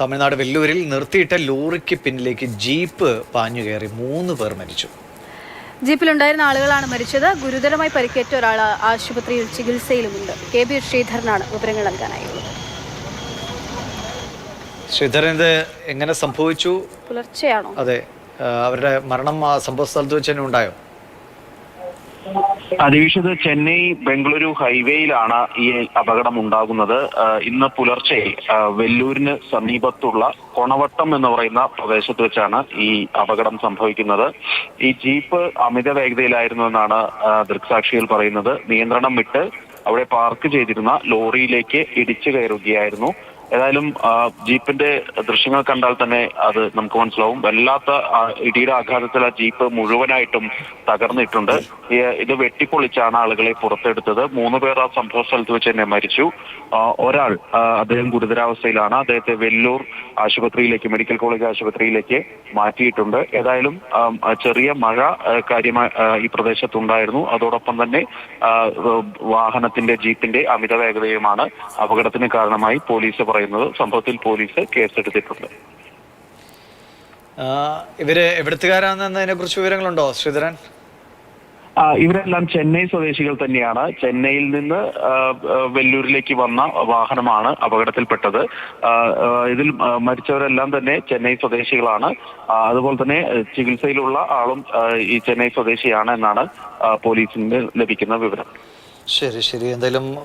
തമിഴ്നാട് വെല്ലൂരിൽ നിർത്തിയിട്ട ലോറിക്ക് പിന്നിലേക്ക് ജീപ്പ് പാഞ്ഞു കയറി മൂന്ന് പേർ മരിച്ചു. ജീപ്പിലുണ്ടായിരുന്ന ആളുകളാണ് മരിച്ചത്. ഗുരുതരമായി പരിക്കേറ്റ ഒരാൾ ആശുപത്രിയിൽ ചികിത്സയിലുമുണ്ട്. കെ ബി ശ്രീധരനാണ് വിവരങ്ങൾ നൽകാനായുള്ളത് ശ്രീധരൻ ഇത് എങ്ങനെ സംഭവിച്ചു? പുലർച്ചെയാണോ? അതെ അവരുടെ മരണം ആ സംഭവ സ്ഥലത്ത് വെച്ച് തന്നെ ഉണ്ടായോ? അതീക്ഷിത് ചെന്നൈ ബംഗളൂരു ഹൈവേയിലാണ് ഈ അപകടം ഉണ്ടാകുന്നത് ഇന്ന് പുലർച്ചെ വെല്ലൂരിന് സമീപത്തുള്ള കൊണവട്ടം എന്ന് പറയുന്ന പ്രദേശത്ത് വെച്ചാണ് ഈ അപകടം സംഭവിക്കുന്നത്. ഈ ജീപ്പ് അമിത വേഗതയിലായിരുന്നു എന്നാണ് ദൃക്സാക്ഷികൾ പറയുന്നത്. നിയന്ത്രണം വിട്ട് അവിടെ പാർക്ക് ചെയ്തിരുന്ന ലോറിയിലേക്ക് ഇടിച്ചു കയറുകയായിരുന്നു. ഏതായാലും ജീപ്പിന്റെ ദൃശ്യങ്ങൾ കണ്ടാൽ തന്നെ അത് നമുക്ക് മനസ്സിലാവും. വല്ലാത്ത ഇടിയുടെ ആഘാതത്തിൽ ആ ജീപ്പ് മുഴുവനായിട്ടും തകർന്നിട്ടുണ്ട്. ഇത് വെട്ടിപ്പൊളിച്ചാണ് ആളുകളെ പുറത്തെടുത്തത്. മൂന്ന് പേർ ആ സംഭവ സ്ഥലത്ത് വെച്ച് തന്നെ മരിച്ചു. ഒരാൾ അദ്ദേഹം ഗുരുതരാവസ്ഥയിലാണ്. അദ്ദേഹത്തെ വെല്ലൂർ ആശുപത്രിയിലേക്ക് മെഡിക്കൽ കോളേജ് ആശുപത്രിയിലേക്ക് മാറ്റിയിട്ടുണ്ട്. ഏതായാലും ചെറിയ മഴ കാര്യമായി ഈ പ്രദേശത്തുണ്ടായിരുന്നു. അതോടൊപ്പം തന്നെ വാഹനത്തിന്റെ ജീപ്പിന്റെ അമിത വേഗതയുമാണ് അപകടത്തിന് കാരണമായി പോലീസ് പറയുന്നത്. സംഭവത്തിൽ പോലീസ് കേസെടുത്തിട്ടുണ്ട്. ആ, ഇവർ എവിടത്തുകാരാണെന്നതിനെ കുറിച്ച് വിവരങ്ങളുണ്ടോ ശ്രീധരൻ? ആ, ഇവരെല്ലാം ചെന്നൈ സ്വദേശികൾ തന്നെയാണ്. ചെന്നൈയിൽ നിന്ന് വെല്ലൂരിലേക്ക് വന്ന വാഹനമാണ് അപകടത്തിൽപ്പെട്ടത്. ഇതിൽ മരിച്ചവരെല്ലാം തന്നെ ചെന്നൈ സ്വദേശികളാണ്. അതുപോലെ തന്നെ ചികിത്സയിലുള്ള ആളും ഈ ചെന്നൈ സ്വദേശിയാണ് എന്നാണ് പോലീസിന് ലഭിക്കുന്ന വിവരം. ശരി ശരി. എന്തായാലും